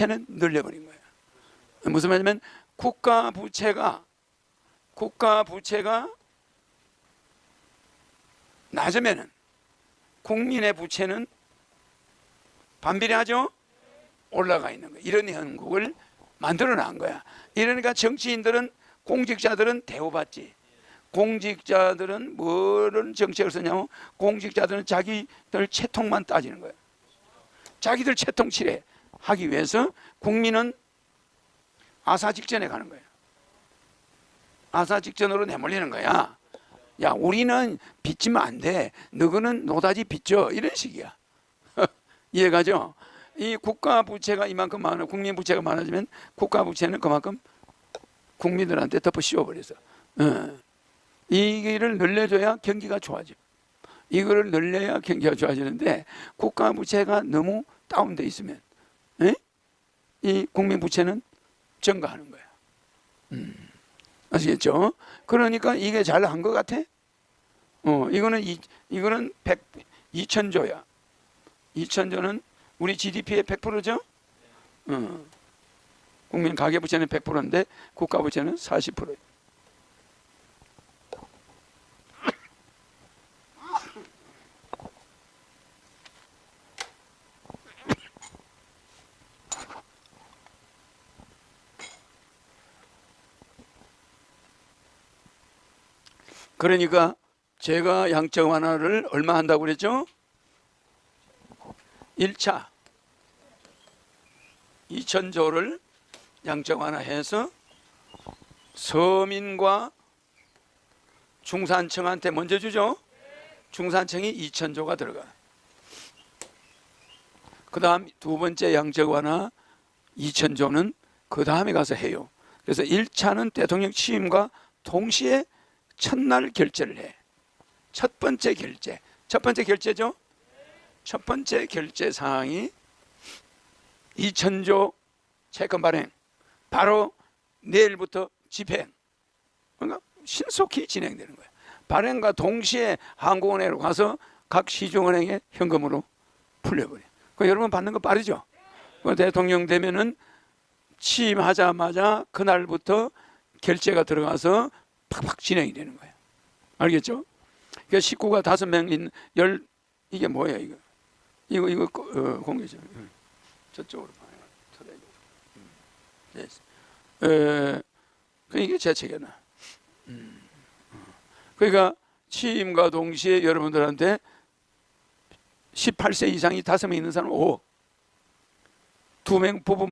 부채는 늘려버린 거예요. 무슨 말이냐면 국가 부채가 국가 부채가 낮으면은 국민의 부채는 반비례하죠? 올라가 있는 거예요. 이런 형국을 만들어 놓은 거야. 이러니까 정치인들은 공직자들은 대우받지. 공직자들은 뭐를 정책을 쓰냐면 공직자들은 자기들 채통만 따지는 거예요. 자기들 채통치레 하기 위해서 국민은 아사 직전에 가는 거예요. 아사 직전으로 내몰리는 거야. 야, 우리는 빚지면 안 돼. 너희는 노다지 빚져. 이런 식이야. 이해가죠? 이 국가 부채가 이만큼 많아, 국민 부채가 많아지면 국가 부채는 그만큼 국민들한테 덮어 씌워버려서. 어. 이거를 늘려줘야 경기가 좋아져. 이거를 늘려야 경기가 좋아지는데 국가 부채가 너무 다운돼 있으면 에? 이 국민 부채는 증가하는 거야. 음. 아시겠죠? 그러니까 이게 잘 한 것 같아? 어, 이거는 이, 이거는 100, 2천조야. 2천조는 우리 GDP의 100%죠? 어. 국민 가계 부채는 100%인데 국가 부채는 40%예요. 그러니까 제가 양적 완화를 얼마 한다고 그랬죠? 1차 2천조를 양적 완화해서 서민과 중산층한테 먼저 주죠. 중산층이 2천조가 들어가. 그 다음 두 번째 양적 완화 2천조는 그 다음에 가서 해요. 그래서 1차는 대통령 취임과 동시에 첫날 결제를 해. 첫 번째 결제. 첫 번째 결제죠? 첫 번째 결제 사항이 2천조 채권 발행. 바로 내일부터 집행. 그러니까 신속히 진행되는 거예요. 발행과 동시에 한국은행으로 가서 각 시중은행에 현금으로 풀려버려. 그 여러분 받는 거 빠르죠? 그 대통령 되면은 취임하자마자 그날부터 결제가 들어가서 팍팍 진행이 되는 거예요. 알겠죠? 그러니까 식구가 다섯 명 있는 열 이게 뭐야 이거? 이거 이거 어, 공개죠. 응. 저쪽으로 봐요. 네. 에, 그 이게 제 책이나. 음. 그러니까 취임과 동시에 여러분들한테 18세 이상이 다섯 명 있는 사람 5. 두명 부부